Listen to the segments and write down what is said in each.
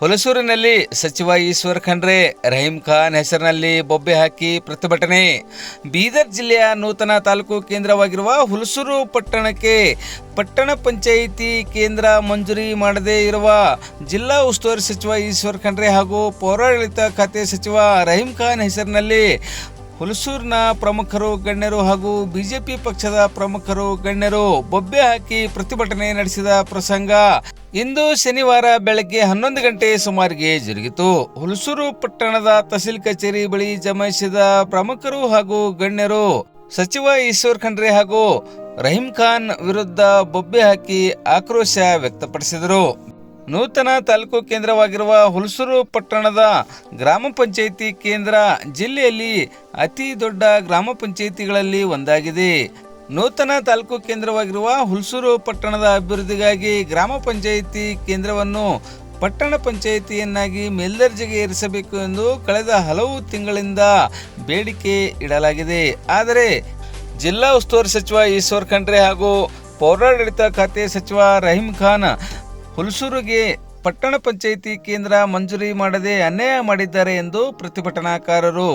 ಹುಲಸೂರಿನಲ್ಲಿ ಸಚಿವ ಈಶ್ವರ್ ಖಂಡ್ರೆ, ರಹೀಂ ಖಾನ್ ಹೆಸರಿನಲ್ಲಿ ಬೊಬ್ಬೆ ಹಾಕಿ ಪ್ರತಿಭಟನೆ. ಬೀದರ್ ಜಿಲ್ಲೆಯ ನೂತನ ತಾಲೂಕು ಕೇಂದ್ರವಾಗಿರುವ ಹುಲಸೂರು ಪಟ್ಟಣಕ್ಕೆ ಪಟ್ಟಣ ಪಂಚಾಯಿತಿ ಕೇಂದ್ರ ಮಂಜೂರಿ ಮಾಡದೇ ಇರುವ ಜಿಲ್ಲಾ ಉಸ್ತುವಾರಿ ಸಚಿವ ಈಶ್ವರ್ ಖಂಡ್ರೆ ಹಾಗೂ ಪೌರಾಡಳಿತ ಖಾತೆ ಸಚಿವ ರಹೀಂ ಖಾನ್ ಹೆಸರಿನಲ್ಲಿ ಹುಲಸೂರಿನ ಪ್ರಮುಖರು, ಗಣ್ಯರು ಹಾಗೂ ಬಿಜೆಪಿ ಪಕ್ಷದ ಪ್ರಮುಖರು, ಗಣ್ಯರು ಬೊಬ್ಬೆ ಹಾಕಿ ಪ್ರತಿಭಟನೆ ನಡೆಸಿದ ಪ್ರಸಂಗ. ಇಂದು ಶನಿವಾರ ಬೆಳಗ್ಗೆ ಹನ್ನೊಂದು ಗಂಟೆ ಸುಮಾರಿಗೆ ಜರುಗಿತು. ಹುಲಸೂರು ಪಟ್ಟಣದ ತಹಸೀಲ್ ಕಚೇರಿ ಬಳಿ ಜಮಾಯಿಸಿದ ಪ್ರಮುಖರು ಹಾಗೂ ಗಣ್ಯರು ಸಚಿವ ಈಶ್ವರ್ ಖಂಡ್ರೆ ಹಾಗೂ ರಹೀಂ ಖಾನ್ ವಿರುದ್ಧ ಬೊಬ್ಬೆ ಹಾಕಿ ಆಕ್ರೋಶ ವ್ಯಕ್ತಪಡಿಸಿದರು. ನೂತನ ತಾಲೂಕು ಕೇಂದ್ರವಾಗಿರುವ ಹುಲಸೂರು ಪಟ್ಟಣದ ಗ್ರಾಮ ಪಂಚಾಯಿತಿ ಕೇಂದ್ರ ಜಿಲ್ಲೆಯಲ್ಲಿ ಅತಿ ದೊಡ್ಡ ಗ್ರಾಮ ಪಂಚಾಯಿತಿಗಳಲ್ಲಿ ಒಂದಾಗಿದೆ. ನೂತನ ತಾಲೂಕು ಕೇಂದ್ರವಾಗಿರುವ ಹುಲ್ಸೂರು ಪಟ್ಟಣದ ಅಭಿವೃದ್ಧಿಗಾಗಿ ಗ್ರಾಮ ಪಂಚಾಯಿತಿ ಕೇಂದ್ರವನ್ನು ಪಟ್ಟಣ ಪಂಚಾಯಿತಿಯನ್ನಾಗಿ ಮೇಲ್ದರ್ಜೆಗೆ ಏರಿಸಬೇಕು ಎಂದು ಕಳೆದ ಹಲವು ತಿಂಗಳಿಂದ ಬೇಡಿಕೆ ಇಡಲಾಗಿದೆ. ಆದರೆ ಜಿಲ್ಲಾ ಉಸ್ತುವಾರಿ ಸಚಿವ ಈಶ್ವರ್ ಖಂಡ್ರೆ ಹಾಗೂ ಪೌರಾಡಳಿತ ಖಾತೆ ಸಚಿವ ರಹೀಂ ಖಾನ್ ಹುಲಸೂರಿಗೆ ಪಟ್ಟಣ ಪಂಚಾಯಿತಿ ಕೇಂದ್ರ ಮಂಜೂರಿ ಮಾಡದೆ ಅನ್ಯಾಯ ಮಾಡಿದ್ದಾರೆ ಎಂದು ಪ್ರತಿಭಟನಾಕಾರರು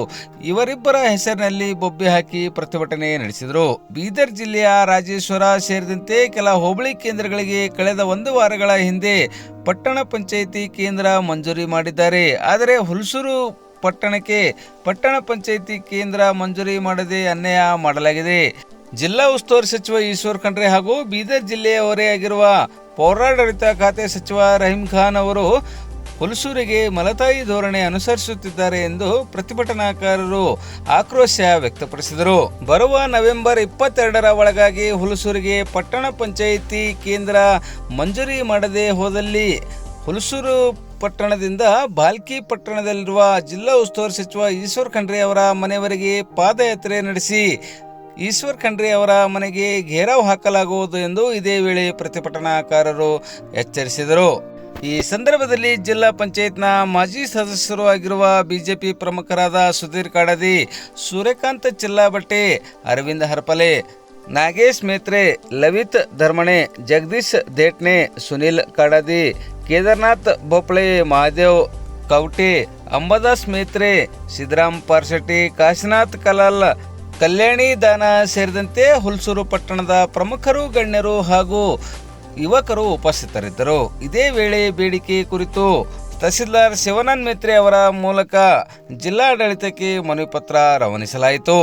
ಇವರಿಬ್ಬರ ಹೆಸರಿನಲ್ಲಿ ಬೊಬ್ಬೆ ಹಾಕಿ ಪ್ರತಿಭಟನೆ ನಡೆಸಿದರು. ಬೀದರ್ ಜಿಲ್ಲೆಯ ರಾಜೇಶ್ವರ ಸೇರಿದಂತೆ ಕೆಲ ಹೋಬಳಿ ಕೇಂದ್ರಗಳಿಗೆ ಕಳೆದ ಒಂದು ವಾರಗಳ ಹಿಂದೆ ಪಟ್ಟಣ ಪಂಚಾಯಿತಿ ಕೇಂದ್ರ ಮಂಜೂರಿ ಮಾಡಿದ್ದಾರೆ. ಆದರೆ ಹುಲ್ಸೂರು ಪಟ್ಟಣಕ್ಕೆ ಪಟ್ಟಣ ಪಂಚಾಯಿತಿ ಕೇಂದ್ರ ಮಂಜೂರಿ ಮಾಡದೆ ಅನ್ಯಾಯ ಮಾಡಲಾಗಿದೆ. ಜಿಲ್ಲಾ ಉಸ್ತುವಾರಿ ಸಚಿವ ಈಶ್ವರ್ ಖಂಡ್ರೆ ಹಾಗೂ ಬೀದರ್ ಜಿಲ್ಲೆಯವರೇ ಹೊರೆಯಾಗಿರುವ ಪೌರಾಡಳಿತ ಖಾತೆ ಸಚಿವ ರಹೀಂ ಖಾನ್ ಅವರು ಹುಲಸೂರಿಗೆ ಮಲತಾಯಿ ಧೋರಣೆ ಅನುಸರಿಸುತ್ತಿದ್ದಾರೆ ಎಂದು ಪ್ರತಿಭಟನಾಕಾರರು ಆಕ್ರೋಶ ವ್ಯಕ್ತಪಡಿಸಿದರು. ಬರುವ ನವೆಂಬರ್ ಇಪ್ಪತ್ತೆರಡರ ಒಳಗಾಗಿ ಹುಲಸೂರಿಗೆ ಪಟ್ಟಣ ಪಂಚಾಯಿತಿ ಕೇಂದ್ರ ಮಂಜೂರಿ ಮಾಡದೆ ಹೋದಲ್ಲಿ ಹುಲಸೂರು ಪಟ್ಟಣದಿಂದ ಬಾಲ್ಕಿ ಪಟ್ಟಣದಲ್ಲಿರುವ ಜಿಲ್ಲಾ ಉಸ್ತುವಾರಿ ಸಚಿವ ಈಶ್ವರ್ ಖಂಡ್ರೆ ಅವರ ಮನೆಯವರೆಗೆ ಪಾದಯಾತ್ರೆ ನಡೆಸಿ ಈಶ್ವರ್ ಖಂಡ್ರೆ ಅವರ ಮನೆಗೆ ಘೇರಾವ್ ಹಾಕಲಾಗುವುದು ಎಂದು ಇದೇ ವೇಳೆ ಪ್ರತಿಭಟನಾಕಾರರು ಎಚ್ಚರಿಸಿದರು. ಈ ಸಂದರ್ಭದಲ್ಲಿ ಜಿಲ್ಲಾ ಪಂಚಾಯತ್ನ ಮಾಜಿ ಸದಸ್ಯರು ಆಗಿರುವ ಬಿಜೆಪಿ ಪ್ರಮುಖರಾದ ಸುಧೀರ್ ಕಾಡದಿ, ಸೂರ್ಯಕಾಂತ್ ಚಿಲ್ಲಾಬಟ್ಟೆ, ಅರವಿಂದ್ ಹರ್ಪಲೆ, ನಾಗೇಶ್ ಮೇತ್ರೆ ಲವಿತ್ ಧರ್ಮಣೆ, ಜಗದೀಶ್ ದೇಟ್ನೆ, ಸುನಿಲ್ ಕಾಡದಿ, ಕೇದಾರ್ನಾಥ್ ಬೋಪಳೆ ಮಹಾದೇವ್ ಕೌಟೆ, ಅಂಬದಾಸ್ ಮೇತ್ರೆ ಸಿದ್ದರಾಮ್ ಪಾರ್ಶೆಟ್ಟಿ, ಕಾಶಿನಾಥ್ ಕಲಾಲ್ ಕಲ್ಯಾಣಿ ದಾನ ಸೇರಿದಂತೆ ಹುಲ್ಸೂರು ಪಟ್ಟಣದ ಪ್ರಮುಖರು, ಗಣ್ಯರು ಹಾಗೂ ಯುವಕರು ಉಪಸ್ಥಿತರಿದ್ದರು. ಇದೇ ವೇಳೆ ಬೇಡಿಕೆ ಕುರಿತು ತಹಸೀಲ್ದಾರ್ ಶಿವನಂದ್ ಮೇತ್ರಿ ಅವರ ಮೂಲಕ ಜಿಲ್ಲಾಡಳಿತಕ್ಕೆ ಮನವಿ ಪತ್ರ ರವಾನಿಸಲಾಯಿತು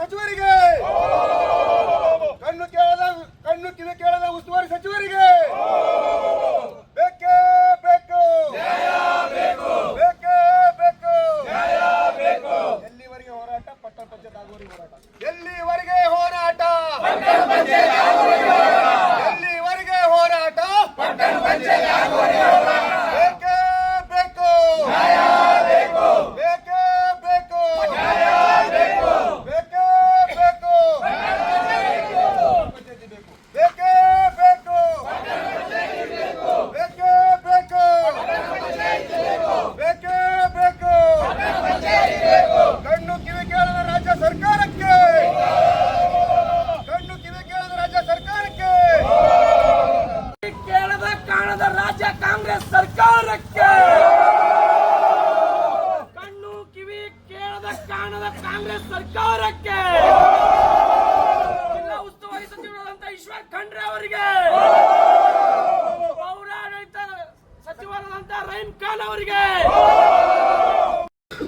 ಸಚಿವರಿಗೆ, ಕಣ್ಣು ಕೇಳದ, ಕಣ್ಣು ಕಿವಿ ಕೇಳದ ಉಸ್ತುವಾರಿ ಸಚಿವರಿಗೆ ಹೋರಾಟ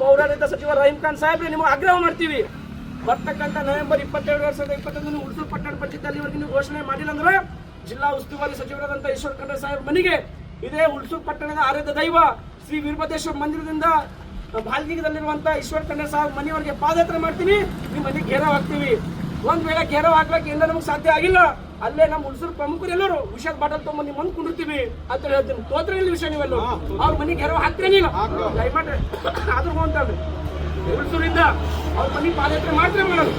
ಪೌರಾಡಳಿತ ಸಚಿವ ರಹೀಂ ಖಾನ್ ಸಾಹೇಬ್ರೆ, ನಿಮಗೆ ಆಗ್ರಹ ಮಾಡ್ತೀವಿ. ಬರ್ತಕ್ಕಂಥ ನವೆಂಬರ್ ಇಪ್ಪತ್ತೆರಡು ವರ್ಷದ ಇಪ್ಪತ್ತೊಂದು ಉಳಿಸು ಪಟ್ಟಣ ಪಂಚಾಯತ್ ನೀವು ಘೋಷಣೆ ಮಾಡಿಲ್ಲ ಅಂದ್ರೆ ಜಿಲ್ಲಾ ಉಸ್ತುವಾರಿ ಸಚಿವರಾದಂಥ ಈಶ್ವರ್ ಖಂಡ್ರೆ ಸಾಹೇಬ್ ಮನೆಗೆ ಇದೇ ಹುಲ್ಸೂರು ಪಟ್ಟಣದ ಆರಾಧ್ಯ ದೈವ ಶ್ರೀ ವೀರಭದ್ರೇಶ್ವರ ಮಂದಿರದಿಂದ ಬಾಲ್ಕಿಗದಲ್ಲಿರುವಂತಹ ಈಶ್ವರ್ ಖಂಡ್ರೆ ಸಾಹೇಬ್ ಮನೆಯವರಿಗೆ ಪಾದಯಾತ್ರೆ ಮಾಡ್ತೀವಿ. ನಿಮ್ಮ ಮನೆಗೆ ಘೇರಾವ್ ಹಾಕ್ತೀವಿ. ಒಂದ್ ವೇಳೆ ಘೇರಾವ್ ಹಾಕ್ಲಕ್ಕೆ ಎಲ್ಲ ನಮಗೆ ಸಾಧ್ಯ ಆಗಿಲ್ಲ. ಅಲ್ಲೇ ನಮ್ಮ ಹುಲ್ಸೂರು ಪ್ರಮುಖರು ಎಲ್ಲರೂ ವಿಷಯದ ಬಾಟಲ್ ತಗೊಂಡ್ ನಿಮ್ಮ ಮುಂದೆ ಕುಂಡಿರ್ತೀವಿ ಅಂತ ಹೇಳ್ತೀನಿ. ತೋತ್ರ ಇಲ್ಲ ವಿಷಯ ನೀವೆಲ್ಲ ಅವ್ರ ಮನೆಗೆ ಘೇರಾವ್ ಹಾಕ್ತಿರೇನಿಲ್ಲ ದಯಮಾಡ್ರಿ ಆದ್ರೂ ಅಂತಂದ್ರೆ ಹುಲ್ಸೂರಿಂದ ಅವ್ರ ಮನೆಗೆ ಪಾದಯಾತ್ರೆ ಮಾಡ್ತೀವಿ ಮೇಡಮ್?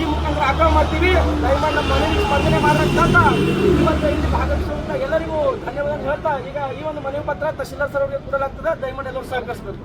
ಈ ಮುಖಾಂತರ ಆಗ್ರಹ ಮಾಡ್ತೀವಿ. ದಯಮಾಡಿ ನಮ್ಮ ಮನೆಗೆ ಸ್ಪಂದನೆ ಮಾಡ್ರಂತ ಇವತ್ತು ಇಲ್ಲಿ ಭಾಗವಹಿಸುವಂತ ಎಲ್ಲರಿಗೂ ಧನ್ಯವಾದ ಹೇಳ್ತಾ ಈಗ ಈ ಒಂದು ಮನವಿ ಪತ್ರ ತಹಶೀಲ್ದಾರ್ ಸರ್ ಅವರಿಗೆ ಕೊಡಲಾಗ್ತದೆ. ದಯಮಾಡಿ ಎಲ್ಲರೂ ಸಹಕರಿಸಬೇಕು.